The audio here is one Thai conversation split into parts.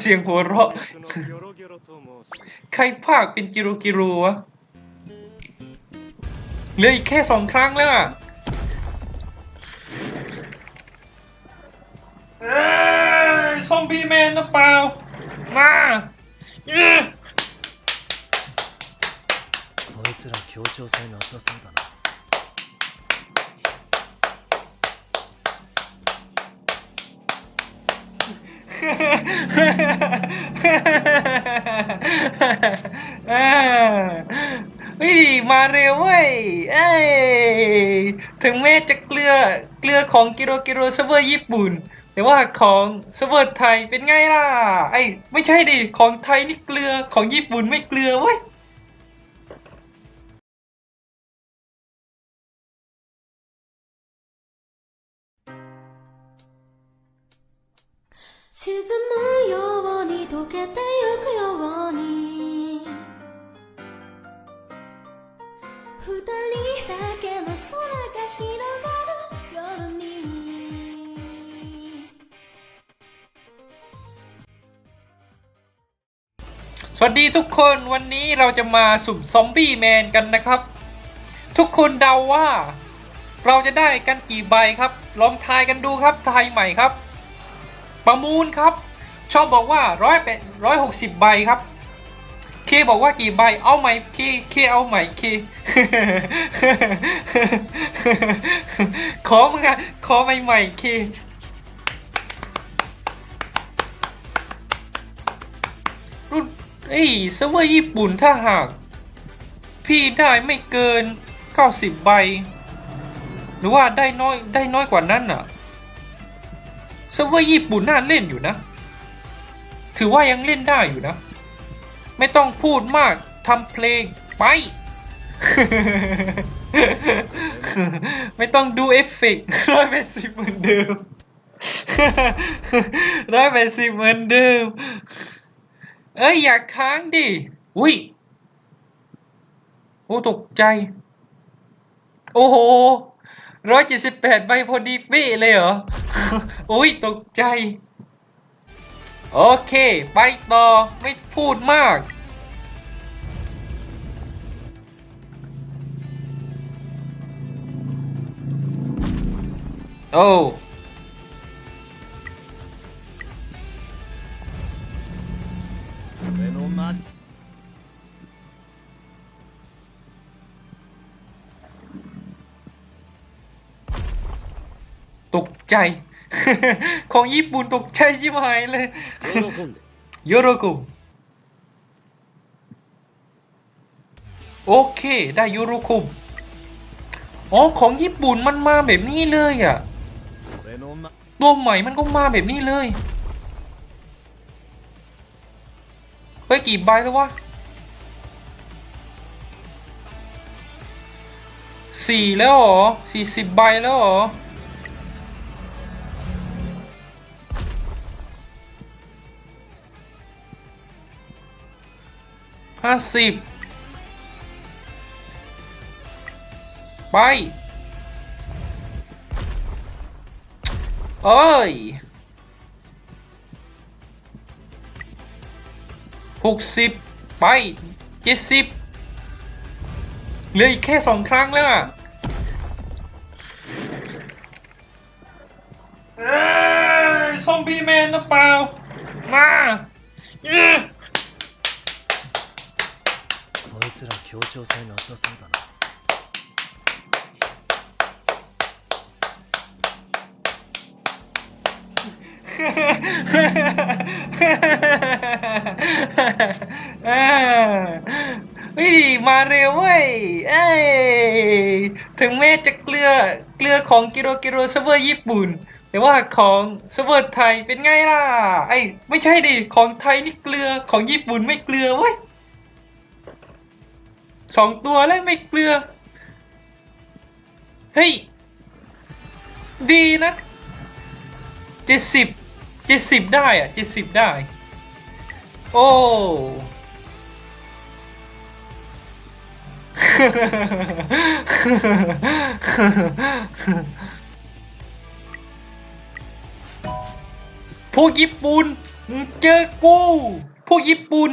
เสียงหัวเราะ ギョロギョロと申します ใครภาคเป็นกิโลกิโลวะ เหลืออีกแค่สองครั้งแล้วอ่ะเอ้ยซอมบี้แมนหรือเปล่า มาเอ้ย こいつら協調性なさそうだな วิ่งมาเร็วเว้ยเอ้ยถึงแม้จะเกลือเกลือของกิโรกิโรเซิร์ฟเวอร์ญี่ปุ่น แต่ว่าของเซิร์ฟเวอร์ไทยเป็นไงล่ะไอ้ไม่ใช่ดิ ของไทยนี่เกลือของญี่ปุ่นไม่เกลือเว้ย 沈むように溶けてゆくように二人だけの空が広がる夜に สวัสดีทุกคนวันนี้เราจะมาสุ่มซอมบี้แมนกันนะครับ ทุกคนเดาว่า เราจะได้กันกี่ใบครับ ลองทายกันดูครับทายใหม่ครับ ประมูลครับ ชอบบอกว่าร้อยเป็นร้อยหกสิบใบครับ เคบอกว่ากี่ใบ เอาใหม่เคเคเอาใหม่เค ขอมึงอะขอใหม่ใหม่เครุ่นเอ้เซิร์ฟเวอร์ญี่ปุ่นถ้าหาก พี่ได้ไม่เกิน 90 ใบ หรือว่าได้น้อยได้น้อยกว่านั้นอะ ซิร์ฟเวอร์ญี่ปุ่นน่าเล่นอยู่นะ ถือว่ายังเล่นได้อยู่นะ ไม่ต้องพูดมากทำเพลงไป ไม่ต้องดูเอฟเฟกต์ร้อยแปดสิบเหมือนเดิมร้อยแปดสิบเหมือนเดิม เอ้ย อย่าค้างดิ อุ้ย โอ้ ตกใจ โอ้โห ร้อยเจ็ดสิบแปดใบพอดีเป๊ะเลยเหรอ อุ้ยตกใจ โอเค ไปต่อ ไม่พูดมาก โอ้ ตกใจ ของญี่ปุ่นตกใจยิบหายเลยยโรกุมโอเค ได้ยูรุคุมอ๋อ ของญี่ปุ่นมันมาแบบนี้เลยอะ ตัวใหม่มันก็มาแบบนี้เลย เฮ้ย กี่ใบแล้ววะสี่แล้วหรอสี่สิบใบแล้วหรอ ห้าสิบไปเอ้ยหกสิบไปเจ็ดสิบเหลืออีกแค่สองครั้งแล้วอะเอ้ยซอมบี้แมนหรือเปล่า มา 協調性なさそうだな เออเฮ้ยมาเร็วเว้ย เอ้ยถึงแม้จะเกลือเกลือของกิโรกิโรเซิร์ฟเวอร์ญี่ปุ่น แต่ว่าของเซิร์ฟเวอร์ไทยเป็นไงล่ะ ไอ้ไม่ใช่ดิ ของไทยนี่เกลือ ของญี่ปุ่นไม่เกลือเว้ย สองตัวแล้วไม่เกลือ เฮ้ย ดีนะเจ็ดสิบเจ็ดสิบได้อะเจ็ดสิบได้ โอ้ พวกญี่ปุ่นมึงเจอกู พวกญี่ปุ่น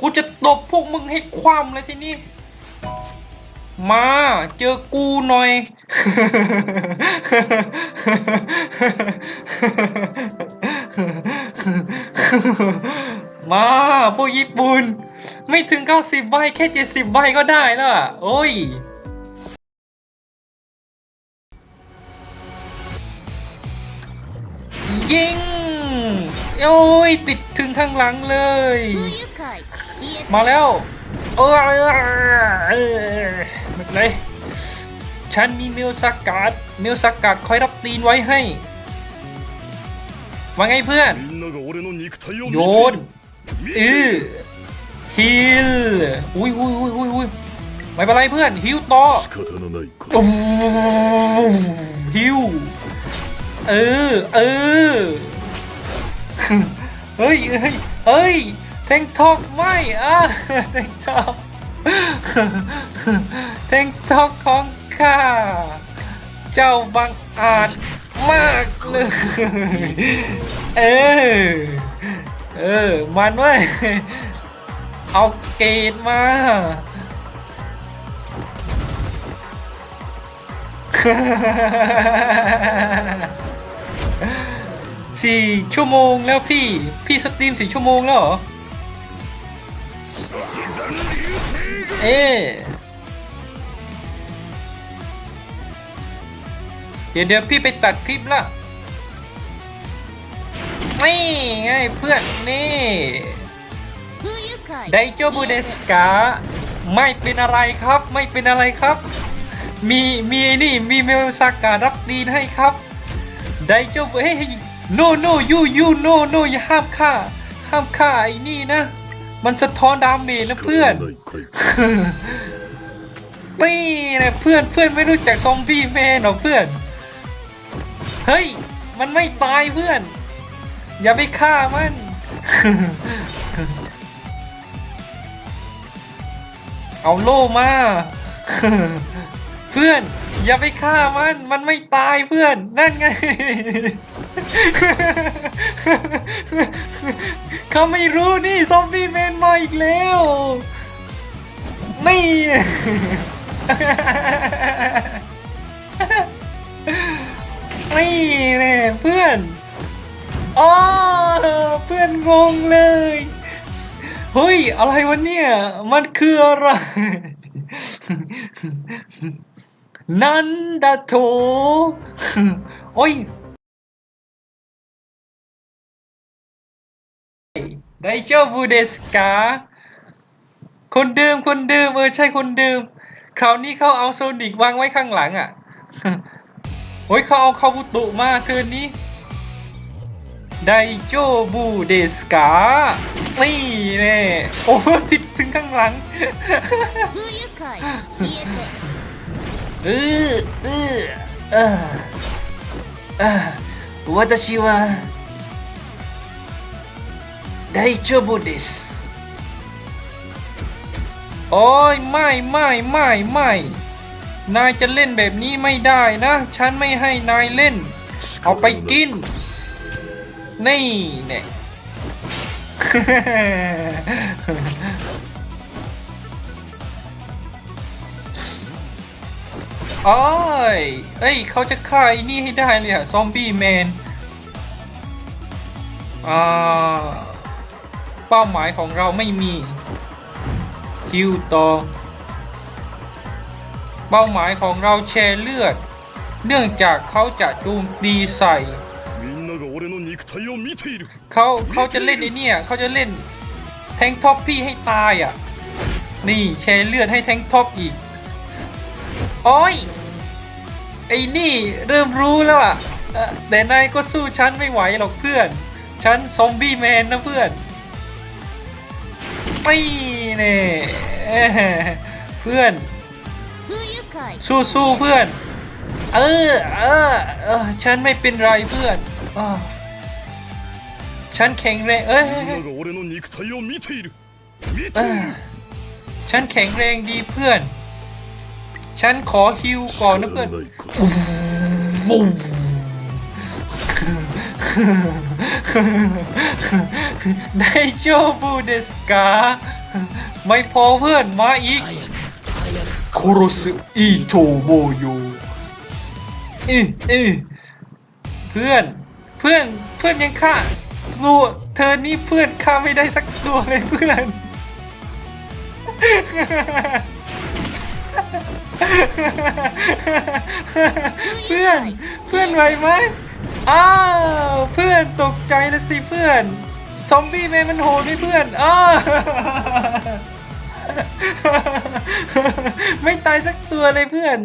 กูจะตบพวกมึงให้คว่ำเลยที่นี่มาเจอกูหน่อย มาพวกญี่ปุ่น ไม่ถึง 90 ใบ แค่ 70 ใบก็ได้แล้วโอ้ยยิง โอ้ย ติดถึงข้างหลังเลย มาแล้วเออเออเลยฉันมีเมลสกัดเมลสกัดคอยรับตีนไว้ให้ ว่าไงเพื่อน โยนเออฮิลอุ้ยอุ้ยอุ้ยอุ้ยอุ้ยไม่เป็นไรเพื่อนฮิวต่อฮิวเออเออเฮ้ยเฮ้ยเฮ้ย แทงทอกไม่อะแทงทอกแทงทอกของข้า เจ้าบังอาจมากเลย เออ เออ มันเว้ย เอาเกตมา สี่ชั่วโมงแล้วพี่ พี่สตรีมสี่ชั่วโมงแล้วเหรอ เอ๊เดี๋ยวเดี๋ยวพี่ไปตัดคลิปละไม่ง่ายเพื่อนนี่ไดโจบูเดสกาไม่เป็นอะไรครับไม่เป็นอะไรครับ มีมีนี่มีเมลซาการับดีนให้ครับไดโจบูเฮ้ยโนโนยูยูโนโนอย่าห้ามฆ่าห้ามฆ่าไอ้นี่นะ มันสะท้อนดามเมจนะเพื่อนตีนะเพื่อนเพื่อนไม่รู้จักซอมบี้แมนหรอเพื่อน เฮ้ย มันไม่ตายเพื่อน อย่าไปฆ่ามัน เอาโล่มา เพื่อน อย่าไปฆ่ามัน มันไม่ตายเพื่อน นั่นไง เขาไม่รู้นี่ซอมบี้แมนมาอีกแล้วนี่นี่แน่เพื่อนอ๋อเพื่อนงงเลยเฮ้ยอะไรวะเนี่ย มันคืออะไรนันดาโถ ไดโจบูเดสกาคนดื่มคนดื่มเออใช่คนดื่ม คราวนี้เขาเอาโซนิกวางไว้ข้างหลังอะ โอ้ยเขาเอาคาบุตุมาคืนนี้ ไดโจบูเดสกานี่แน่โอ้ติดถึงข้างหลังเออเออเออ私は Daichobu desu โอ้ยไม่ไม่ไม่ไม่ นายจะเล่นแบบนี้ไม่ได้นะ ฉันไม่ให้นายเล่น เอาไปกิน นี่เนี่ย โอ้ย เอ้ย เขาจะฆ่าไอ้นี่ให้ได้เลยอะซอมบี้แมน อ่า เป้าหมายของเราไม่มีคิวต่อ เป้าหมายของเราแชร์เลือด เนื่องจากเขาจะจูมตีใส่เขาเขาจะเล่นไอเนี่ยเขาจะเล่นแทงท็อปพี่ให้ตายอะ นี่แชร์เลือดให้แทงท็อปอีกโอ้ยไอ้นี่เริ่มรู้แล้วอะแต่นายก็สู้ฉันไม่ไหวหรอกเพื่อน ฉันซอมบี้แมนนะเพื่อน ไม่เนี่เพื่อนสู้สู้เพื่อน เออเออเออฉันไม่เป็นไรเพื่อนอฉันแข็งแรงเอ้ยฉันแข็งแรงดีเพื่อน ฉันขอฮิวก่อนนะเพื่อน ได้โจบูเดสกา ไม่พอเพื่อนมาอีกโคโรสึอิโชโมโยอืออือเพื่อนเพื่อนเพื่อนยังฆ่าตัวเธอนี่เพื่อนฆ่าไม่ได้สักตัวเลยเพื่อนเพื่อน เพื่อนไหวไหม อ้าวเพื่อนตกใจแล้วสิเพื่อน ซอมบี้แมนมันโหดไหมเพื่อนอ้าวไม่ตายสักตัวเลยเพื่อน